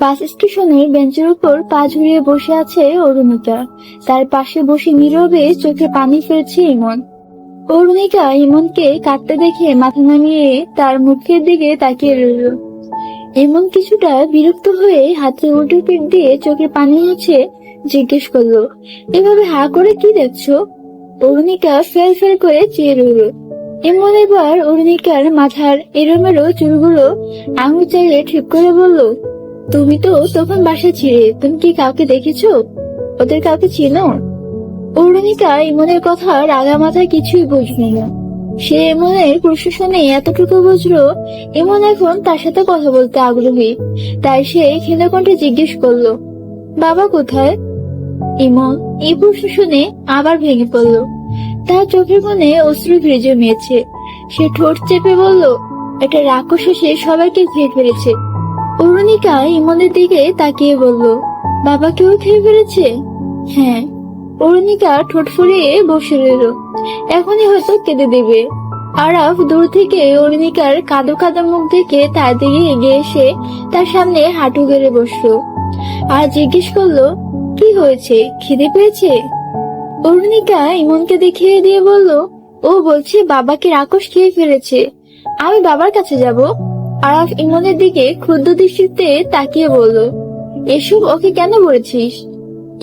বাস স্টেশনের বেঞ্চের উপর পা ঝুলিয়ে বসে আছে অরুণিকা। তার পাশে বসে নীরবে চোখে পানি ফেলছে ইমন। অরুণিকা ইমনকে কাঁদতে দেখে মাথা নামিয়ে তার মুখের দিকে তাকিয়ে রইল। ইমন কিছুটা বিরক্ত হয়ে হাতে উল্টো পিঠ দিয়ে চোখে পানি মুছে জিজ্ঞেস করল, এভাবে হা করে কি দেখছ? অরুণিকা ফেল ফেল করে চেয়ে রইল। এমন এবার অরুণিকার মাথার এলোমেলো চুলগুলো আঙুল চাইলে ঠিক করে বলল তুমি তো তখন বাসা ছিলে। তুমি কি কাউকে দেখেছ? ওদের কাউকে চিনো? অরুণিকা ইমনের কথা রাগা মাথায় কিছুই বুঝলো না। সে ইমনের প্রশ্ন শুনে এতটুকু বুঝলো এমন এখন তার সাথে কথা বলতে আগ্রহী। তাই সে ক্ষীণকণ্ঠে জিজ্ঞেস করল, বাবা কোথায়? ইমন এই প্রশ্ন শুনে আবার ভেঙে পড়ল। তার চোখের মনে অশ্রু ভিড়ে জমিয়েছে। সে ঠোঁট চেপে বলল এটা রাক্ষস সবাইকে খেয়ে ফেলেছে। অরুণিকা ইমনের দিকে তাকিয়ে বলল, বাবা কেউ খেয়ে ফেলেছে? হ্যাঁ। অরুণিকা ঠোঁট ফুরিয়ে বসে রইল। এখনই হয়তো কেঁদে দেবে। আরাফ দূর থেকে অরুণিকার কাদো কাদো মুখ দেখে তার দিকে এগিয়ে এসে তার সামনে হাঁটু গেড়ে বসল। আর জিজ্ঞেস করল, কি হয়েছে? খিদে পেয়েছে? অরুণিকা ইমনকে দেখিয়ে দিয়ে বলল, ও বলছে বাবাকে রাক্ষস খেয়ে ফেলেছে। আমি বাবার কাছে যাব। আরাফ ইমনের দিকে ক্ষুদ্র দৃষ্টিতে তাকিয়ে বলল, এসব ওকে কেন বলেছিস?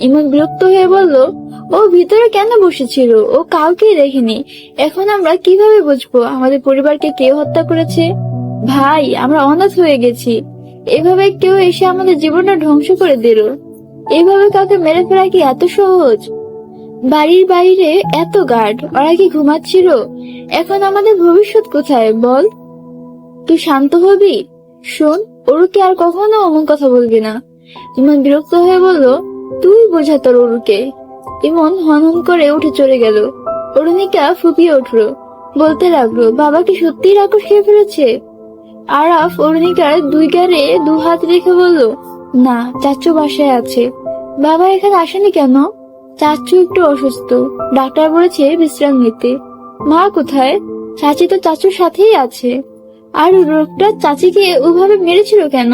ইমন বিরক্ত হয়ে বলল, ও ভিতরে কেন বসেছিল? ও কাউকেই দেখেনি। এখন আমরা কীভাবে বুঝব আমাদের পরিবারকে কে হত্যা করেছে? ভাই, আমরা অনাথ হয়ে গেছি। এভাবে কেউ এসে আমাদের জীবনটা ধ্বংস করে দিল। এভাবে কাউকে মেরে ফেলা কি এত সহজ? বাড়ির বাইরে এত গার্ড, ওরা কি ঘুমাচ্ছিল? এখন আমাদের ভবিষ্যৎ কোথায়, বল? তুই শান্ত হবি? শোন ওরুকে আর কখনো অমন কথা বলবি না। ইমন বিরক্ত হয়ে বলল, তুই বোঝা তোর ওরুকে ইমন হন হন করে উঠে চলে গেল। অরুণিকা ফুপিয়ে উঠল। বলতে লাগল, বাবা কি সত্যিই রাক্ষস খেয়ে ফেলেছে? আরাফ অরুণিকার দুই গারে দু হাত রেখে বলল, না, চাচু বাসায় আছে। বাবা এখানে আসেনি কেন? চাচু একটু অসুস্থ। ডাক্তার বলেছে বিশ্রাম নিতে। মা কোথায়? চাচি তো চাচুর সাথেই আছে। আর রোগটা চাচিকে ওভাবে মেরেছিল কেন?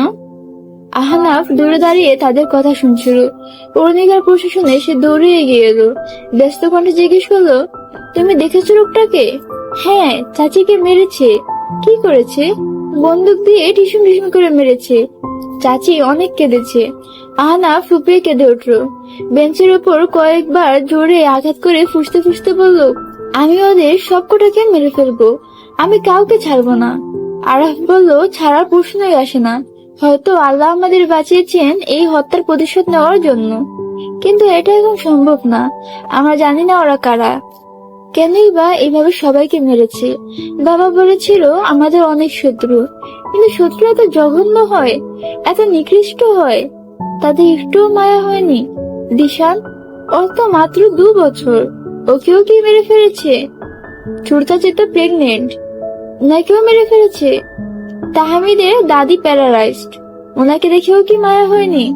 আহানাফ দূরে দাঁড়িয়ে তাদের কথা শুনছিল। অরুণিকার প্রশাসনে সে দৌড়ে এগিয়ে এলো। ব্যস্ত কণ্ঠে জিজ্ঞেস করল, তুমি দেখেছ লোকটাকে? হ্যাঁ চাচিকে মেরেছে। কি করেছে? বন্দুক দিয়ে টিসুম টিসুম করে মেরেছে। চাচি অনেক কেঁদেছে। আহানা ফুপিয়ে কেঁদে উঠল। বেঞ্চের উপর কয়েকবার জোরে আঘাত করে ফুসতে ফুসতে বলল, আমি ওদের সবকটাকে মেরে ফেলব। আমি কাউকে ছাড়বো না। আরাফ বলল, ছাড়ার প্রশ্নই আসে না। হয়তো আল্লাহ আমাদের বাঁচিয়েছেন এই হত্যার প্রতিশোধ নেওয়ার জন্য। কিন্তু এটা এখন সম্ভব না। আমরা জানি না ওরা কারা। কেনই বা এইভাবে সবাইকে মেরেছে। বাবা বলেছিল, আমাদের অনেক শত্রু। কিন্তু শত্রু এত জঘন্য হয়, এত নিকৃষ্ট হয়। তাদের একটুও মায়া হয়নি। দিশান, ওর তো মাত্র দু বছর। ওকেও কি মেরে ফেলেছে? ছোটতা তো প্রেগনেন্ট ওনাকেও মেরে ফেলেছে। তাহামিদের দাদি প্যারালাইজড। ওনাকে দেখেও কি মায়া হয়নি?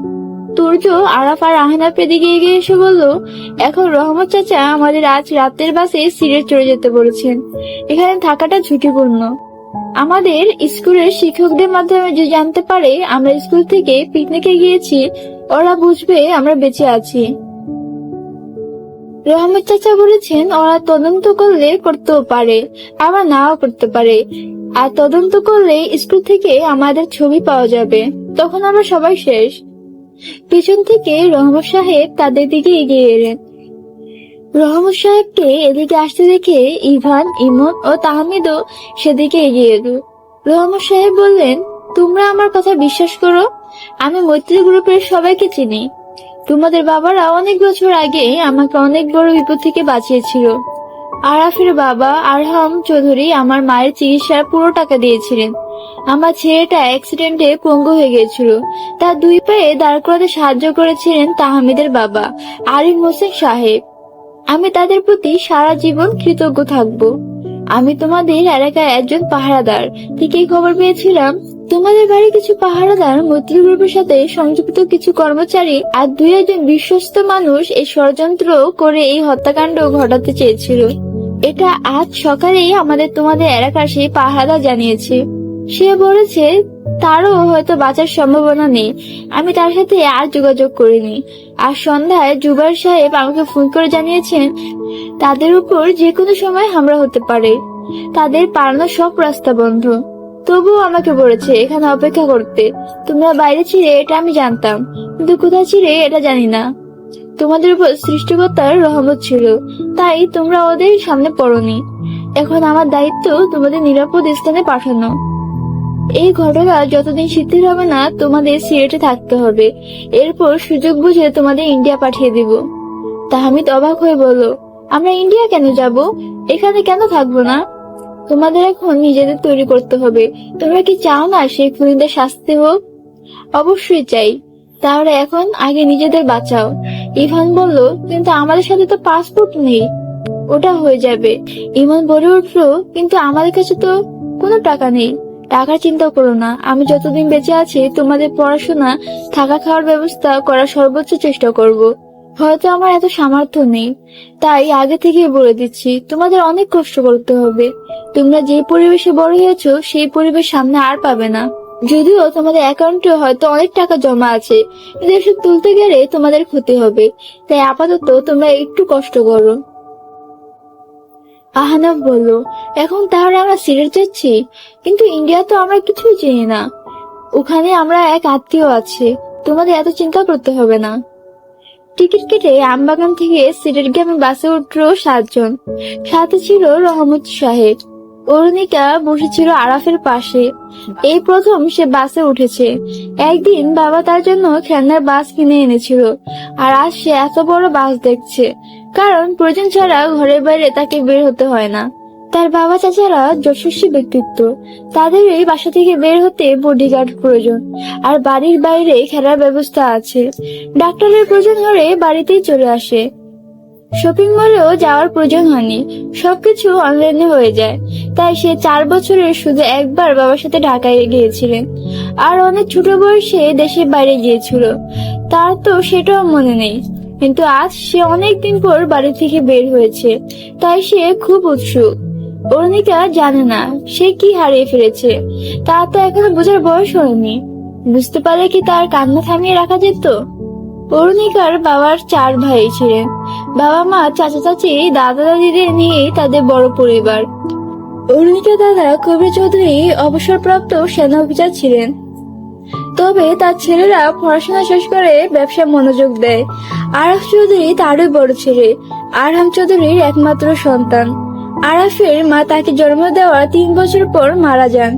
তুর্য আরাফ আর আহনাফের দিকে এগিয়ে এসে বলল, এখন রহমত চাচা আমাদের আজ রাতের বাসে সিলেট চলে যেতে বলেছেন। এখানে থাকাটা ঝুঁকিপূর্ণ। আমাদের স্কুলের শিক্ষকদের মাধ্যমে যে জানতে পারে আমরা স্কুল থেকে পিকনিকে গিয়েছি, ওরা বুঝবে আমরা বেঁচে আছি। রহমত চাচা বলেছেন, ওরা তদন্ত করলে করতেও পারে, আবার নাও করতে পারে। আর তদন্ত করলে স্কুল থেকে আমাদের ছবি পাওয়া যাবে। তখন আমরা সবাই শেষ। পিছন থেকে রহমত সাহেব তাদের দিকে এগিয়ে এলেন। রহমত সাহেবকে এদিকে আসতে দেখে ইভান, ইমন ও তাহমিদও সেদিকে এগিয়ে এলো। রহমত সাহেব বললেন, তোমরা আমার কথা বিশ্বাস করো? আমি মৈত্রী গ্রুপের সবাইকে চিনি। তোমাদের বাবারা অনেক বছর আগে আমাকে অনেক বড় বিপদ থেকে বাঁচিয়েছিল। আরাফের বাবা আরহাম চৌধুরী আমার মায়ের চিকিৎসার পুরো টাকা দিয়েছিলেন। আমার ছেলেটা অ্যাক্সিডেন্টে পঙ্গু হয়ে গিয়েছিল। তার দুই পায়ে দাঁড় করাতে সাহায্য করেছিলেন তাহমিদের বাবা, আরিফ হোসেন সাহেব। আমি তাদের প্রতি সারা জীবন কৃতজ্ঞ থাকব। আমি তোমাদের এলাকায় একজন পাহারাদার। থেকেই খবর পেয়েছিলাম তোমাদের বাড়ি কিছু পাহারাদার মৈত্রী গ্রুপের সাথে সংযুক্ত কিছু কর্মচারী আর দুই একজন বিশ্বস্ত মানুষ এই ষড়যন্ত্র করে এই হত্যাকাণ্ড ঘটাতে চেয়েছিল। এটা আজ সকালেই আমাদের তোমাদের এলাকার সেই পাহারাদার জানিয়েছে। সে বলেছে, তারও হয়তো বাঁচার সম্ভাবনা নেই। আমি তার সাথে আর যোগাযোগ করিনি। আর সন্ধ্যায় জুবার সাহেব আমাকে ফোন করে জানিয়েছেন, তাদের উপর যে কোনো সময় হামলা হতে পারে। তাদের পালানোর সব রাস্তা বন্ধ। তবুও আমাকে বলেছে, এখানে অপেক্ষা করতে। তোমরা বাইরে ছিলে, এটা আমি জানতাম। কিন্তু কোথায় ছিলে, এটা জানি না। তোমাদের উপর সৃষ্টিকর্তার রহমত ছিল। তাই তোমরা ওদের সামনে পড়নি। এখন আমার দায়িত্ব তোমাদের নিরাপদ স্থানে পাঠানো। এই ঘটনা যতদিন শিথিল হবে না, তোমাদের সিলেটে থাকতে হবে। এরপর সুযোগ বুঝে তোমাদের ইন্ডিয়া পাঠিয়ে দিব। তাহমিদ অবাক হয়ে বলল, আমরা ইন্ডিয়া কেন যাব? এখানে কেন থাকব না? তোমাদের এখন নিজেদের তৈরি করতে হবে। তোমরা কি চাও না সেই খুনিদের শাস্তি হোক? অবশ্যই চাই। তাহলে এখন আগে নিজেদের বাঁচাও। ইভান বলল, কিন্তু আমাদের সাথে তো পাসপোর্ট নেই। ওটা হয়ে যাবে। ইমান বলে উঠল, কিন্তু আমাদের কাছে তো কোনো টাকা নেই। টাকার চিন্তা করো না। আমি যতদিন বেঁচে আছি, তোমাদের পড়াশোনা, থাকা খাওয়ার ব্যবস্থা করার সর্বোচ্চ চেষ্টা করব। হয়তো আমার এত সামর্থ্য নেই। তাই আগে থেকেই বলে দিচ্ছি, তোমাদের অনেক কষ্ট করতে হবে। তোমরা যে পরিবেশে বড় হয়েছো, সেই পরিবেশ সামনে আর পাবে না। যদিও তোমাদের অ্যাকাউন্টে হয়তো অনেক টাকা জমা আছে, কিন্তু এসব তুলতে গেলে তোমাদের ক্ষতি হবে। তাই আপাতত তোমরা একটু কষ্ট করো। আহানব বলল, এখন তাহলে আমরা সিলেট যাচ্ছি? কিন্তু ইন্ডিয়া তো আমরা কিছুই চিনি না। ওখানে আমরা এক আত্মীয় আছে। তোমাদের এত চিন্তা করতে হবে না। টিকিট কেটে আমবাগান থেকে সিলেট গ্রামে বাসে উঠল সাতজন। সাথে ছিল রহমত সাহেব। অরুণিকা বসেছিল আরাফের পাশে। এই প্রথম সে বাসে উঠেছে। একদিন বাবা তার জন্য খেলনার বাস কিনে এনেছিল। আর আজ সে এত বড় বাস দেখছে। কারণ প্রয়োজন ছাড়া ঘরের বাইরে তাকে বের হতে হয় না। তার বাবা চাচারা যশস্বী ব্যক্তিত্ব। তাদের এই বাসা থেকে বের হতে বডিগার্ড প্রয়োজন। আর বাড়ির বাইরে খেলার ব্যবস্থা আছে। ডাক্তারের প্রয়োজন হলে বাড়িতেই চলে আসে। শপিং মলেও যাওয়ার প্রয়োজন হয়নি। সবকিছু অনলাইনে হয়ে যায়। তাই সে চার বছরে শুধু একবার বাবার সাথে ঢাকায় গিয়েছিলেন। আর অনেক ছোট বয়সে দেশের বাইরে গিয়েছিল। তার তো সেটাও মনে নেই। কিন্তু আজ সে অনেক দিন পর বাড়ি থেকে বের হয়েছে। তাই সে খুব উৎসুক। অরুণিকা জানে না সে কি হারিয়ে ফেলেছে। তা তো এখনও বোঝার বয়স হয়নি। বুঝতে পারলে কি তার কান্না থামিয়ে রাখা যেত? অরুণিকার বাবার চার ভাই ছিলেন বাবা মা, চাচা চাচি, দাদা দাদিদের নিয়ে তাদের বড় পরিবার। অরুণিকা দাদা কবির চৌধুরী অবসরপ্রাপ্ত সেনা অফিসার ছিলেন। তবে তার ছেলেরা পড়াশোনা শেষ করে ব্যবসায় মনোযোগ দেয়। আরাফ চৌধুরী তারই বড় ছেলে। আরহাম চৌধুরীর একমাত্র সন্তান। আরাফের মা তাকে জন্ম দেওয়ার তিন বছর পর মারা যান।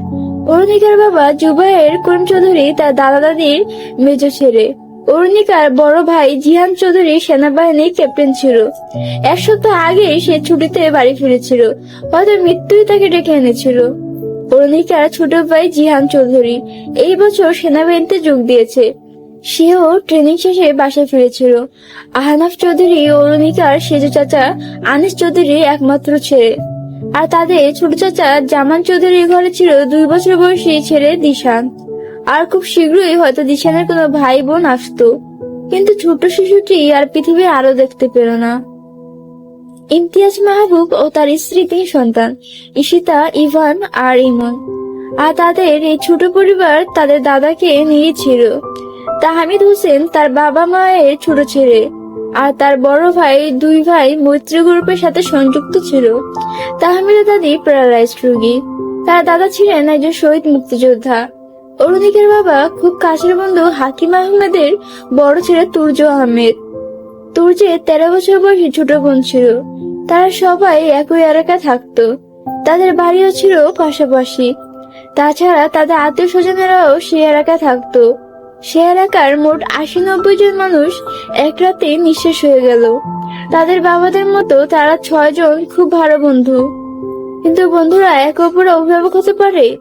অরুণিকার বাবা জুবাইর করিম চৌধুরী তার দাদা দাদির মেজ ছেড়ে অরুণিকার বড় ভাই জিহান চৌধুরী সেনাবাহিনীর ক্যাপ্টেন ছিল। এক সপ্তাহ আগে সে ছুটিতে বাড়ি ফিরেছিল। হয়তো মৃত্যুই তাকে ডেকে এনেছিল। অরুণিকার ছোট ভাই জিহান চৌধুরী এই বছর সেনাবাহিনীতে যোগ দিয়েছে। সেও ট্রেনিং শেষে বাসায় ফিরেছিল। আহনাফ চৌধুরী ও অরুণিকার সেজু চাচা, আনিস চৌধুরী একমাত্র ছেলে। আর তাদের ছোট চাচা জামান চৌধুরীর ঘরে ছিল দুই বছর বয়সী ছেলে দিশান। আর খুব শীঘ্রই হয়তো দিশানের কোনো ভাই বোন আসতো। কিন্তু ছোট শিশুটি আর পৃথিবীর আরও দেখতে পেল না। ইমতিয়াজ মাহবুব ও তার স্ত্রী তিন সন্তান, ঈশিতা, ইভান আর ইমন। আর তাদের এই ছোট পরিবার তাদের দাদাকে নিয়েছিল। তাহমিদ হোসেন তার বাবা মায়ের ছোট ছেলে আর তার বড় ভাই, দুই ভাই মৈত্রী গ্রুপের সাথে সংযুক্ত ছিল। তাহমিদের দাদি প্যারালাইজড রোগী। তার দাদা ছিলেন একজন শহীদ মুক্তিযোদ্ধা। অরুণিকের বাবা খুব কাছের বন্ধু হাকিম আহমেদের বড় ছেলে তুর্য আহমেদ। তুর্যের তেরো বছর বয়সী ছোট বোন ছিল। তারা সবাই একই এলাকায় থাকতো। তাদের বাড়িও ছিল পাশাপাশি। তাছাড়া তাদের আত্মীয় স্বজনেরাও সেই এলাকায় থাকতো। সে এলাকার মোট আশি নব্বই জন মানুষ এক রাতে নিঃশেষ হয়ে গেল। তাদের বাবাদের মতো তারা ছয় জন খুব ভালো বন্ধু। কিন্তু বন্ধুরা একে অপরে অভিভাবক হতে পারে?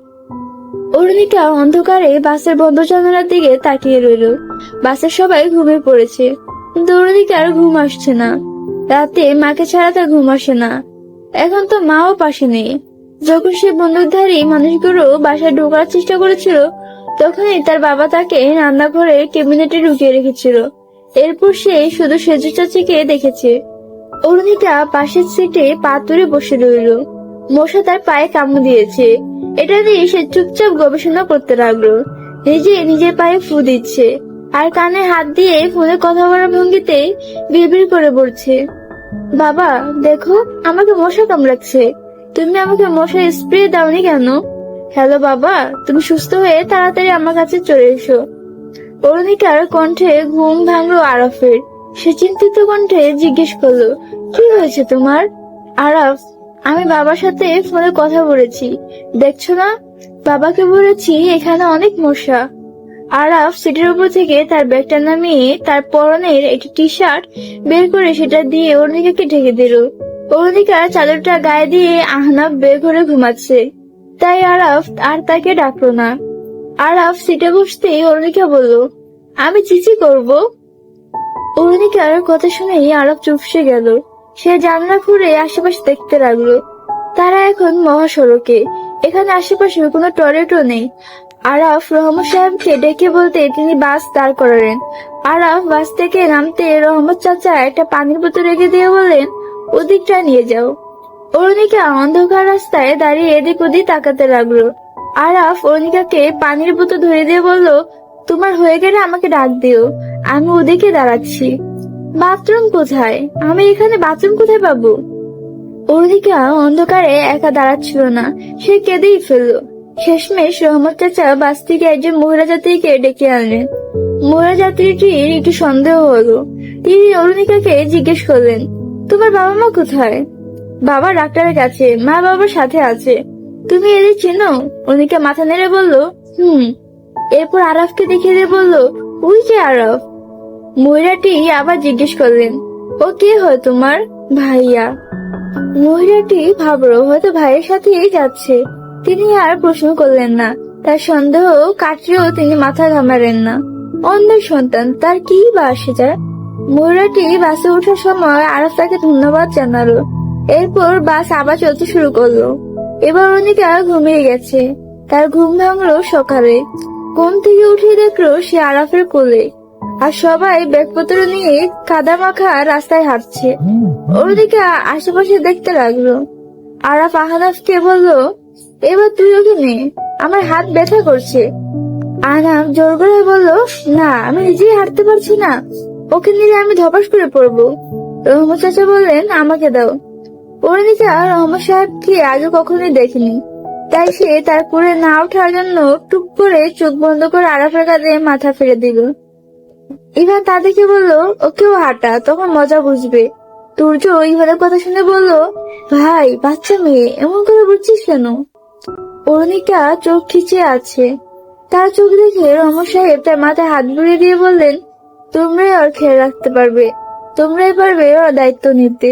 অরুণিকা অন্ধকারে বাসের বন্ধ জানালার দিকে তাকিয়ে রইল। বাসের সবাই ঘুমিয়ে পড়েছে। কিন্তু অরুণিকার ঘুম আসছে না। রাতে মাকে ছাড়া তার ঘুম আসে না। এখন তো মাও পাশে নেই। যখন সে বন্দুকধারী মানুষগুলো বাসায় ঢোকার চেষ্টা করেছিল তখনই তার বাবা তাকে রান্নাঘরে ক্যাবিনেটে ঢুকিয়ে রেখেছিল। এরপর সে শুধু সেজু চাচিকে দেখেছে। অরুণিকা পাশের সিটে পা তুলে বসে রইল। মশা তার পায়ে কামড় দিয়েছে। এটা দিয়ে সে চুপচাপ গবেষণা করতে লাগল। নিজে নিজের পায়ে ফু দিচ্ছে আর কানে হাত দিয়ে ফোনে কথা বলার ভঙ্গিতে বিড়বিড় করে বলছে, বাবা, দেখো, আমাকে মশা কামড়াচ্ছে। তুমি আমাকে মশা স্প্রে দাওনি কেন? হ্যালো বাবা, তুমি সুস্থ হয়ে তাড়াতাড়ি আমার কাছে চলে এসো। অরুণিকার কণ্ঠে ঘুম ভাঙলো আরফের। সে চিন্তিত কণ্ঠে জিজ্ঞেস করল, কি হয়েছে তোমার? আরফ, আমি বাবার সাথে ফোনে কথা বলেছি। দেখছ না? বাবাকে বলেছি এখানে অনেক মশা। আরাফ সিটের উপর থেকে তার ব্যাগটা নামিয়ে তার পরনের একটি টি শার্ট বের করে সেটা দিয়ে অরুণিকাকে ঢেকে দিল। অরুণিকা চাদরটা গায়ে দিয়ে আহনাফ বের করে ঘুমাচ্ছে। তাই আরাফ আর তাকে ডাকলো না। আরাফ সিটে বসতেই অরুণিকা বলল, আমি চিচি করব? অরুণিকার কথা শুনেই আরাফ চুপসে গেল। সে জানলা খুঁড়ে আশেপাশে দেখতে লাগল। তারা এখন মহাসড়কে। এখানে আশেপাশে কোনো টয়লেটও নেই। আরাফ রহমত সাহেবকে ডেকে বলতে তিনি বাস দাঁড় করালেন। আরাফ বাস থেকে নামতে রহমত চাচা একটা পানির বোতল রেখে দিয়ে বললেন, ওদিকটা নিয়ে যাও। অরুণিকা অন্ধকার রাস্তায় দাঁড়িয়ে এদিক ওদিক তাকাতে লাগল। আরাফ অরুণিকাকে পানির বোতল ধরে দিয়ে বলল, তোমার হয়ে গেলে আমাকে ডাক দিও। আমি ওদিকে দাঁড়াচ্ছি। বাথরুম কোথায়? আমি এখানে বাথরুম কোথায় পাবো? অরুণিকা অন্ধকারে একা দাঁড়াচ্ছিল না। সে কেঁদেই ফেলল। শেষমেশ রহমত চাচা বাস থেকে একজন মহিলা যাত্রীকে ডেকে আনলেন। মহিলা যাত্রীটির একটু সন্দেহ হলো। তিনি অরুণিকাকে জিজ্ঞেস করলেন, তোমার বাবা মা কোথায়? বাবা ডাক্তারের কাছে, মা বাবার সাথে আছে। তুমি এদের চেনো? অরুণিকা মাথা নেড়ে বলল, হুম। এরপর আরাফকে দেখিয়ে দিয়ে বলল, ওই যে আরফ। মহিলাটি আবার জিজ্ঞেস করলেন, ও কে হয় তোমার ভাইয়া? মহিলাটি ভাবলো, হয়তো ভাইয়ের সাথেই যাচ্ছে। তিনি আর প্রশ্ন করলেন না। তার সন্দেহ কাটলেও তিনি মাথা ঘামালেন না। অন্ধের সন্তান, তার কি বা আসে যায় মহিলাটি বাসে ওঠার সময় আরফ তাকে ধন্যবাদ জানালো। এরপর বাস আবার চলতে শুরু করল। এবার অনিকা ঘুমিয়ে গেছে। তার ঘুম ভাঙলো সকালে। ঘুম থেকে উঠে দেখল সে আরাফের কোলে। আর সবাই ব্যাগপত্র নিয়ে কাদা মাখা রাস্তায় হাঁটছে। ওদিকে আশেপাশে দেখতে লাগল। আরাফ আহনাফকে বলল, এবার তুই ওখানে, আমার হাত ব্যথা করছে। আহনাফ জোর করে বলল, না, আমি নিজেই হাঁটতে পারছি না। ওকে নিলে আমি ধপাস করে পড়ব। রহমত চাচা বললেন, আমাকে দাও। পরিণীতা রহমত সাহেবকে আগে কখনোই দেখিনি। তাই সে তার কোলে না ওঠার জন্য টুক করে চোখ বন্ধ করে আরাফের কাঁধে মাথা ফেলে দিল। ইভান তা দেখে বলল, ওকেও হাঁটা, তখন মজা বুঝবে। তুর্য ইভানের কথা শুনে বলল, ভাই, বাচ্চা মেয়ে, এমন করে বুঝছিস কেন? অরুণিকা চোখ খিচে আছে। তার চোখ দেখে রহমত সাহেব তার মাথায় হাত বুলিয়ে দিয়ে বললেন, তোমরাই ওর খেয়াল রাখতে পারবে। তোমরাই পারবে ওর দায়িত্ব নিতে।